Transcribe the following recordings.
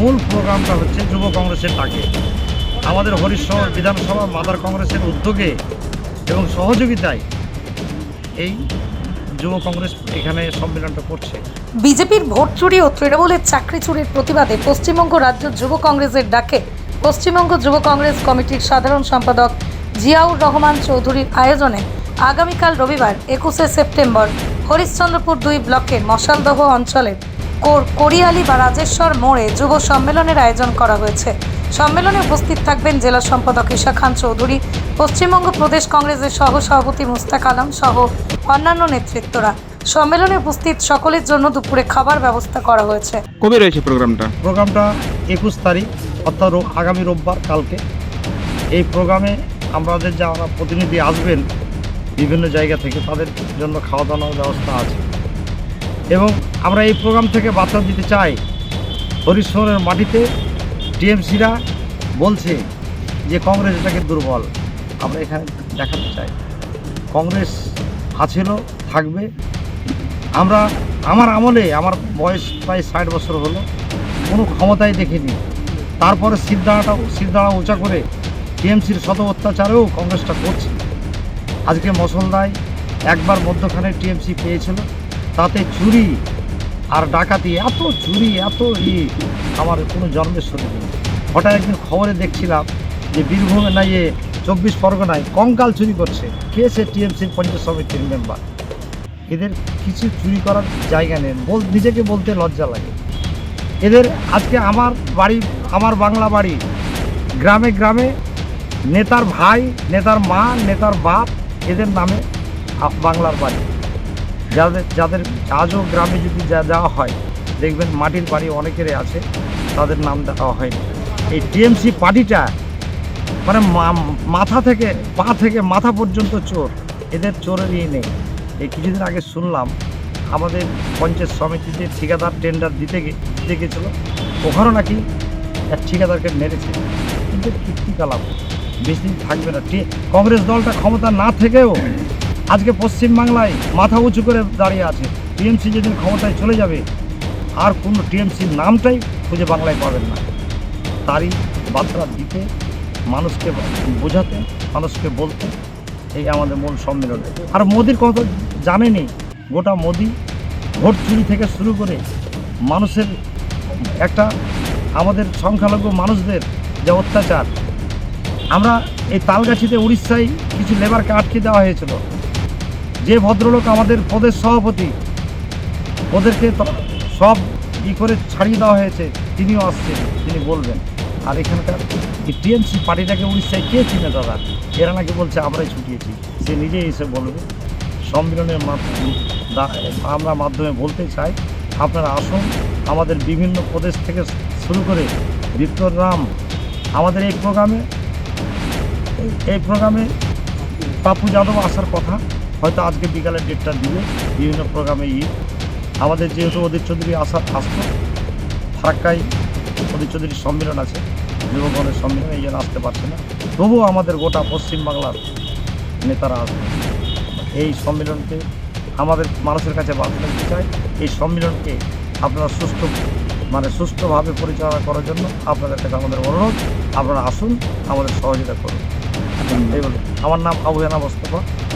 মূল প্রোগ্রামটা হচ্ছে যুব কংগ্রেসের ডাকে। আমাদের হরিশহর বিধানসভা, মাদার কংগ্রেসের উদ্যোগে এবং সহযোগিতায় এই যুব কংগ্রেস এখানে সম্মেলনটা করছে। বিজেপির ভোট চুরি ও তৃণমূলের চাকরি চুরির প্রতিবাদে পশ্চিমবঙ্গ রাজ্য যুব কংগ্রেসের ডাকে। পশ্চিমবঙ্গ যুব কংগ্রেস কমিটির সাধারণ সম্পাদক জিয়াউর রহমান চৌধুরীর আয়োজনে আগামীকাল রবিবার একুশে সেপ্টেম্বর হরিশ্চন্দ্রপুর দুই ব্লকের মশালদহ অঞ্চলের কোরিয়ালি বা রাজেশ্বর মোড়ে যুব সম্মেলনের আয়োজন করা হয়েছে। সম্মেলনে উপস্থিত থাকবেন জেলা সম্পাদক ঈশা খান চৌধুরী পশ্চিমবঙ্গ প্রদেশ কংগ্রেসের সহ সভাপতি মুস্তাক আলম সহ অন্যান্য নেতৃত্বরা। সম্মেলনে উপস্থিত সকলের জন্য দুপুরে খাবার ব্যবস্থা করা হয়েছে। কবে রয়েছে প্রোগ্রামটা? প্রোগ্রামটা একুশ তারিখ অর্থাৎ আগামী রোববার কালকে। এই প্রোগ্রামে আমাদের যারা প্রতিনিধি আসবেন বিভিন্ন জায়গা থেকে তাদের জন্য খাওয়া দাওয়ার ব্যবস্থা আছে। এবং আমরা এই প্রোগ্রাম থেকে বার্তা দিতে চাই। হরিশ্বরের মাটিতে টিএমসিরা বলছে যে কংগ্রেস এটাকে দুর্বল। আমরা এখানে দেখাতে চাই। কংগ্রেস আছিল থাকবে। আমরা, আমার আমলে, আমার বয়স প্রায় ষাট বছর হলো, কোনো ক্ষমতাই দেখিনি। তারপরে সিদ্ধারাটা সিদ্ধারা উঁচা করে টিএমসির শত অত্যাচারেও কংগ্রেসটা করছে। আজকে মসলদায় একবার মধ্যখানে টিএমসি পেয়েছিল। তাতে চুরি। আর ডাকাতি এত চুরি, এত ই, আমার কোনো জন্মের শুনে নেই। হঠাৎ একদিন খবরে দেখছিলাম যে বীরভূমে না ইয়ে চব্বিশ পরগনায় কঙ্কাল চুরি করছে। কে সে টিএমসির পঞ্চায়েত সমিতির মেম্বার? এদের কিছু চুরি করার জায়গা নেই। বল নিজেকে বলতে লজ্জা লাগে। এদের আজকে আমার বাড়ি, আমার বাংলা বাড়ি। গ্রামে গ্রামে নেতার ভাই, নেতার মা, নেতার বাপ, এদের নামে বাংলার বাড়ি। যাদের যাদের আজও গ্রামে যদি যা দেওয়া হয়, দেখবেন মাটির বাড়ি অনেকেরই আছে, তাদের নাম দেওয়া হয়নি। এই টিএমসি পার্টিটা মানে মাথা থেকে, পা থেকে মাথা পর্যন্ত চোর, এদের চোরের ইয়ে নেই। এই কিছুদিন আগে শুনলাম, আমাদের পঞ্চায়েত সমিতিতে ঠিকাদার টেন্ডার দিতে দিতে গেছিল, ওখানেও নাকি এক ঠিকাদারকে মেরেছে। কিন্তু কীর্তিকলাপ বেশি থাকবে না। কংগ্রেস দলটা ক্ষমতা না থেকেও আজকে পশ্চিমবাংলায় মাথা উঁচু করে দাঁড়িয়ে আছে। টিএমসি যেদিন ক্ষমতায় চলে যাবে, আর কোনো টিএমসির নামটাই খুঁজে বাংলায় পাবেন না। তারই বার্তা দিতে, মানুষকে বোঝাতে, মানুষকে বলতে, এই আমাদের মূল সম্মেলন। আর মোদির কথা জানেনি গোটা মোদি ভোট চুরি থেকে শুরু করে মানুষের একটা আমাদের সংখ্যালঘু মানুষদের যে অত্যাচার। আমরা এই তালগাছিতে উড়িষ্যায় কিছু লেবারকে আটকে দেওয়া হয়েছিল। যে ভদ্রলোক আমাদের প্রদেশ সভাপতি, ওদেরকে সব ই করে ছাড়িয়ে দেওয়া হয়েছে, তিনিও আসছেন, তিনি বলবেন। আর এখানকার এই টিএমসি পার্টিটাকে উড়িষ্যায় কে চিনে দাদা? এরা নাকি বলছে, আমরাই ছুটিয়েছি। সে নিজেই এসে বলবে, সম্মেলনের মাধ্যমে আমরা মাধ্যমে বলতে চাই, আপনারা আসুন, আমাদের বিভিন্ন প্রদেশ থেকে শুরু করে বিপ্লবরাম আমাদের এই প্রোগ্রামে এই প্রোগ্রামে পাপু যাদব আসার কথা হয়তো আজকে বিকালের ডেটটা দিবে বিভিন্ন প্রোগ্রামে ই আমাদের যেহেতু অধীর চৌধুরী আসা আসতো ফারাক্কায় অধীর চৌধুরীর সম্মেলন আছে যুবগণের সম্মেলন এই জন্য আসতে পারছে না। তবুও আমাদের গোটা পশ্চিমবাংলার নেতারা আসবে। এই সম্মেলনকে আমাদের মানুষের কাছে বার্তা দিতে চাই? এই সম্মেলনকে আপনারা সুস্থ মানে সুস্থভাবে পরিচালনা করার জন্য আপনাদের কাছে আমাদের অনুরোধ। আপনারা আসুন আমাদের সহযোগিতা করুন। এই বলে। আমার নাম আবুয়ানা মোস্তফা।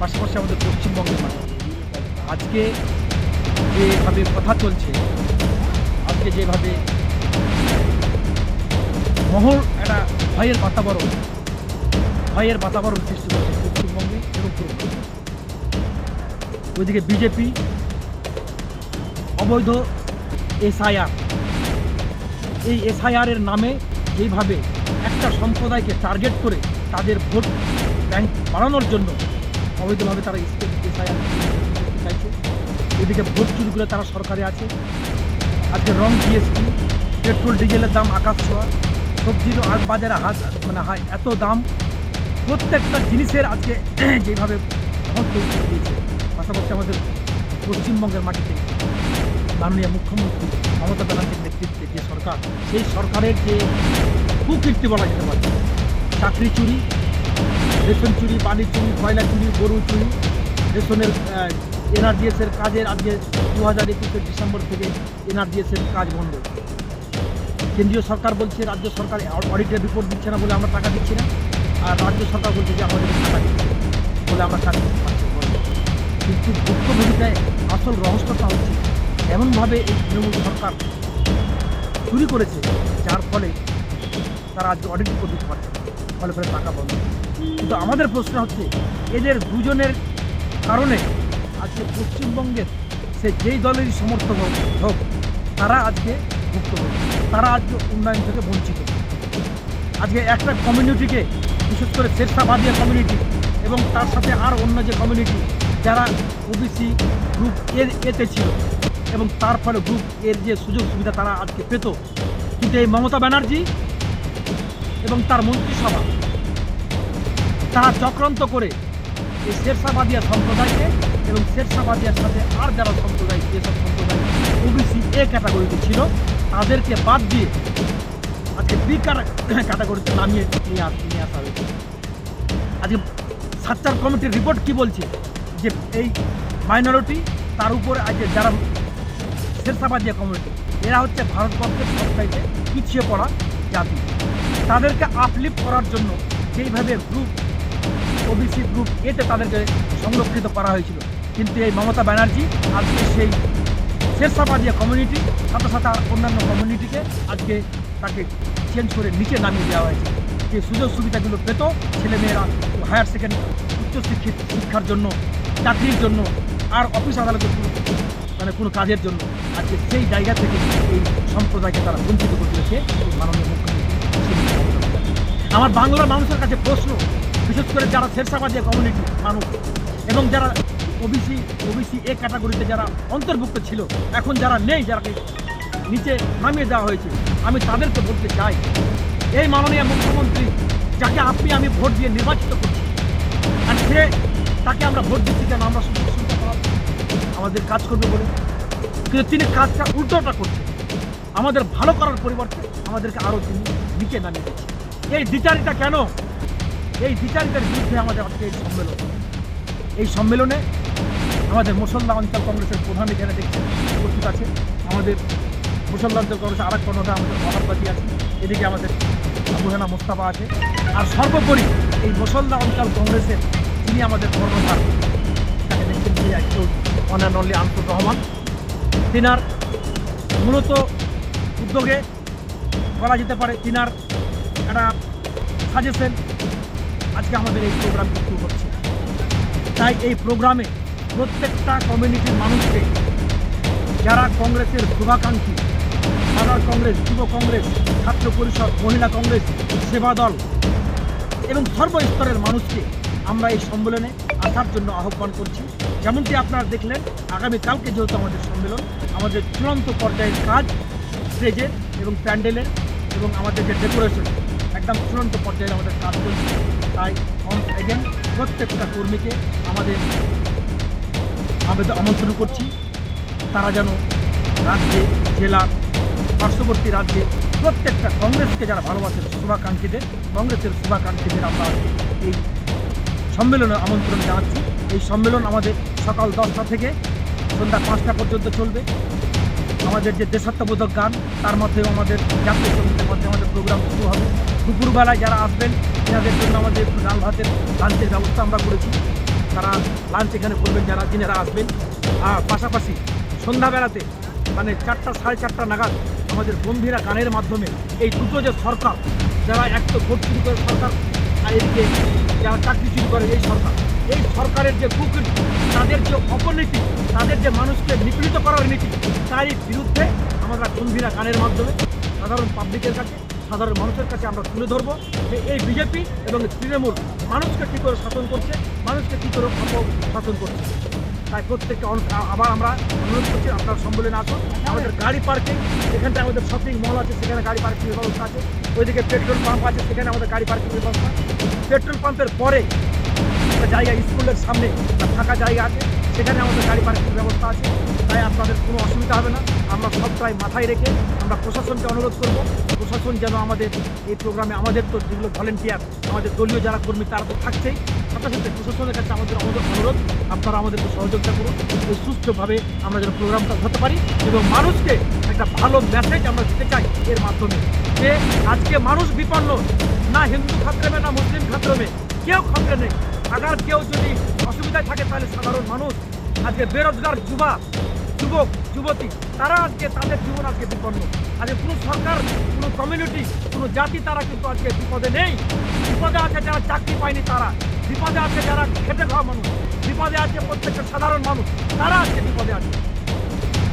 পাশাপাশি আমাদের পশ্চিমবঙ্গের মাটিতে আজকে যেভাবে কথা চলছে, আজকে যেভাবে মহল একটা ভয়ের বাতাবরণ ভয়ের বাতাবরণ সৃষ্টি করছে পশ্চিমবঙ্গে এবং ওইদিকে বিজেপি, অবৈধ এসআইআর। এই এসআইআর এর নামে যেইভাবে একটা সম্প্রদায়কে টার্গেট করে তাদের ভোট ব্যাংক বাড়ানোর জন্য অবৈধভাবে তারা করতে চাইছে এদিকে ভোট তারা সরকারে আছে। আজকে রং জিএসটি পেট্রোল, ডিজেলের দাম আকাশ ছোঁয়া। সবজিরও আজ বাজারে হাত মানে এত দাম। প্রত্যেকটা জিনিসের আজকে যেভাবে দিয়েছে। পাশাপাশি আমাদের পশ্চিমবঙ্গের মাটিতে মাননীয় মুখ্যমন্ত্রী মমতা ব্যানার্জির নেতৃত্বে যে সরকার, সেই সরকারের যে কুকীর্তি বলা যেতে পারে, চাকরি চুরি রেশন চুরি বালি চুরি কয়লা চুরি, গরু চুরি, রেশনের এনআরজিএস এর কাজের আজকে দু হাজার একুশের ডিসেম্বর থেকে এনআরজিএস এর কাজ বন্ধ। কেন্দ্রীয় সরকার বলছে, রাজ্য সরকার অডিটের রিপোর্ট দিচ্ছে না বলে আমরা টাকা দিচ্ছি না। আর রাজ্য সরকার বলছে যে, আমাদের টাকা দিচ্ছে বলে আমরা কাজ করতে পারছি। কিন্তু আসল রহস্যটা হচ্ছে, এমনভাবে এই তৃণমূল সরকার চুরি করেছে, যার ফলে তারা আজকে অডিট রিপোর্ট দিতে পারছে ফলে ফলে টাকা বন্ধ। কিন্তু আমাদের প্রশ্ন হচ্ছে, এদের দুজনের কারণে আজকে পশ্চিমবঙ্গের সে যেই দলেরই সমর্থক হোক তারা আজকে ভুক্তভোগী তারা আজকে উন্নয়ন থেকে বঞ্চিত আজকে একটা কমিউনিটিকে বিশেষ করে শেরশাবাদিয়া কমিউনিটি এবং তার সাথে আর অন্য যে কমিউনিটি যারা ওবিসি গ্রুপ এর এতে ছিল এবং তার ফলে গ্রুপ এর যে সুযোগ সুবিধা তারা আজকে পেত, কিন্তু এই মমতা ব্যানার্জি এবং তার মন্ত্রিসভা তারা চক্রান্ত করে এই শেরশাবাদিয়া সম্প্রদায়কে এবং শেরশাবাদিয়ার সাথে আর যারা সম্প্রদায়, যেসব সম্প্রদায় ওবিসি এ ক্যাটাগরিতে ছিল, তাদেরকে বাদ দিয়ে আজকে বি ক্যাটাগরিতে নামিয়ে নিয়ে আস, নিয়ে আসা হয়েছে। আজকে সাচ্চার কমিটির রিপোর্ট কি বলছে? যে এই মাইনরিটি তার উপরে আজকে যারা শেরশাবাদিয়া কমিউনিটি এরা হচ্ছে ভারতবর্ষের সবচাইতে পিছিয়ে পড়া জাতি। তাদেরকে আপলিফ করার জন্য যেইভাবে গ্রুপ ওবিসি গ্রুপ এতে তাদেরকে সংরক্ষিত করা হয়েছিল। কিন্তু এই মমতা ব্যানার্জি আজকে সেই শেরশাবাদিয়া কমিউনিটি সাথে সাথে অন্যান্য কমিউনিটিকে আজকে তাকে চেঞ্জ করে নিচে নামিয়ে দেওয়া হয়েছে। যে সুযোগ সুবিধাগুলো পেত, ছেলেমেয়েরা হায়ার সেকেন্ডারি উচ্চশিক্ষিত শিক্ষার জন্য, চাকরির জন্য, আর অফিস আদালতের মানে কোনো কাজের জন্য আজকে সেই জায়গা থেকে এই সম্প্রদায়কে তারা বঞ্চিত করে দিয়েছে। এই মাননীয় মুখ্যমন্ত্রী। আমার বাংলার মানুষের কাছে প্রশ্ন বিশেষ করে যারা শেরশাবাদিয়া কমিউনিটি মানুষ এবং যারা ওবিসি ওবিসি এ ক্যাটাগরিতে যারা অন্তর্ভুক্ত ছিল, এখন যারা নেই, যারাকে নিচে নামিয়ে দেওয়া হয়েছে, আমি তাদেরকে বলতে চাই, এই মাননীয় মুখ্যমন্ত্রী, যাকে আপনি, আমি ভোট দিয়ে নির্বাচিত করছি, আর সে, তাকে আমরা ভোট দিচ্ছি কেন? আমরা শুধু আমাদের কাজ করবে বলে। কিন্তু তিনি কাজটা উল্টোটা করছেন। আমাদের ভালো করার পরিবর্তে আমাদেরকে আরও তিনি নিচে নামিয়ে দিচ্ছেন। এই দ্বিচারিতা কেন এই দ্বিচারিতার বিরুদ্ধে আমাদের আজকে এই সম্মেলন। এই সম্মেলনে আমাদের মুসলমান অঞ্চল কংগ্রেসের প্রধান এখানে দেখছেন, উপস্থিত আছে। আমাদের মুসলমান অঞ্চল কংগ্রেসের আরেক কর্ণধার আমাদের মহাব্বাদী আছে। এদিকে আমাদের আবুহানা মোস্তাফা আছে। আর সর্বোপরি এই মুসলমান অঞ্চল কংগ্রেসের যিনি আমাদের কর্ণধার, তাকে দেখছেন যে একটু অন্যান্য আনসুর রহমান। তিনার মূলত উদ্যোগে করা যেতে পারে তিনার একটা সাজেশন আজকে আমাদের এই প্রোগ্রাম কিন্তু হচ্ছে। তাই এই প্রোগ্রামে প্রত্যেকটা কমিউনিটির মানুষকে, যারা কংগ্রেসের শুভাকাঙ্ক্ষী সাধারণ কংগ্রেস, যুব কংগ্রেস, ছাত্র পরিষদ, মহিলা কংগ্রেস, সেবা দল এবং সর্বস্তরের মানুষকে আমরা এই সম্মেলনে আসার জন্য আহ্বান করছি। যেমনটি আপনারা দেখলেন আগামীকালকে যেহেতু আমাদের সম্মেলন, আমাদের চূড়ান্ত পর্যায়ের কাজ স্টেজের এবং প্যান্ডেলের এবং আমাদের যে ডেকোরেশন একদম চূড়ান্ত পর্যায়ে আমাদের কাজ চলছে। তাই এগেন প্রত্যেকটা কর্মীকে আমাদের আবেদন আমন্ত্রণ করছি। তারা যেন রাজ্যে জেলার পার্শ্ববর্তী রাজ্যে প্রত্যেকটা কংগ্রেসকে যারা ভালোবাসেন শুভাকাঙ্ক্ষীদের কংগ্রেসের শুভাকাঙ্ক্ষীদের আমরা এই সম্মেলনে আমন্ত্রণ জানাচ্ছি। এই সম্মেলন আমাদের সকাল দশটা থেকে সন্ধ্যা পাঁচটা পর্যন্ত চলবে। আমাদের যে দেশাত্মবোধক গান, তার মধ্যেও আমাদের জাতীয় সঙ্গীতের মধ্যে আমাদের প্রোগ্রাম শুরু হবে। দুপুরবেলায় যারা আসবেন, এনাদের জন্য আমাদের ডাল ভাতের লাঞ্চের ব্যবস্থা আমরা করেছি। তারা লাঞ্চ এখানে করবেন যারা, যিনারা আসবেন। আর পাশাপাশি সন্ধ্যাবেলাতে মানে চারটা, সাড়ে চারটা নাগাদ আমাদের গম্ভীরা গানের মাধ্যমে এই দুটো যে সরকার, যারা এক তো ভোট চুরি করে সরকার, আর যারা চাকরি চুরি করে এই সরকার, এই সরকারের যে কুকীর্তি তাদের যে অপনীতি, তাদের যে মানুষকে নিপীড়িত করার নীতি, তারই বিরুদ্ধে আমরা গম্ভীরা গানের মাধ্যমে সাধারণ পাবলিকের কাছে সাধারণ মানুষের কাছে আমরা তুলে ধরবো যে এই বিজেপি এবং তৃণমূল মানুষকে কী করে শাসন করছে, মানুষকে কী করে শাসন করছে। তাই প্রত্যেকটা অন- আবার আমরা অনুরোধ করছি, আপনার সম্মেলনে আসুন। আমাদের গাড়ি পার্কিং, এখানটায় আমাদের শপিং মল আছে, সেখানে গাড়ি পার্কিংয়ের ব্যবস্থা আছে। ওইদিকে পেট্রোল পাম্প আছে, সেখানে আমাদের গাড়ি পার্কিংয়ের ব্যবস্থা পেট্রোল পাম্পের পরে একটা জায়গা, স্কুলের সামনে ফাঁকা জায়গা আছে। সেখানে আমাদের গাড়ি পার্কিং ব্যবস্থা আছে। তাই আপনাদের কোনো অসুবিধা হবে না। আমরা সবটাই মাথায় রেখে আমরা প্রশাসনকে অনুরোধ করব, প্রশাসন যেন আমাদের এই প্রোগ্রামে আমাদের তো যেগুলো ভলেন্টিয়ার আমাদের দলীয় যারা কর্মী তারা তো থাকছেই। সাথে সাথে প্রশাসনের কাছে আমাদের আমাদের অনুরোধ, আপনারা আমাদেরকে সহযোগিতা করুন। এই সুস্থভাবে আমরা যেন প্রোগ্রামটা হতে পারি এবং মানুষকে একটা ভালো মেসেজ আমরা দিতে চাই এর মাধ্যমে। যে আজকে মানুষ বিপন্ন, না হিন্দু খাত্রেমে না মুসলিম খাত্রেমে কেউ খাত্রে নেই আগার কেউ যদি অসুবিধায় থাকে তাহলে সাধারণ মানুষ, আজকে বেরোজগার যুবা, যুবক, যুবতী, তারা আজকে তাদের জীবন আজকে বিপন্ন। আজকে কোনো সরকার, কোনো কমিউনিটি কোনো জাতি তারা কিন্তু আজকে বিপদে নেই। বিপদে আছে যারা চাকরি পায়নি তারা, বিপদে আছে যারা খেটে খাওয়া মানুষ, বিপদে আছে প্রত্যেকটা সাধারণ মানুষ, তারা আজকে বিপদে আছে।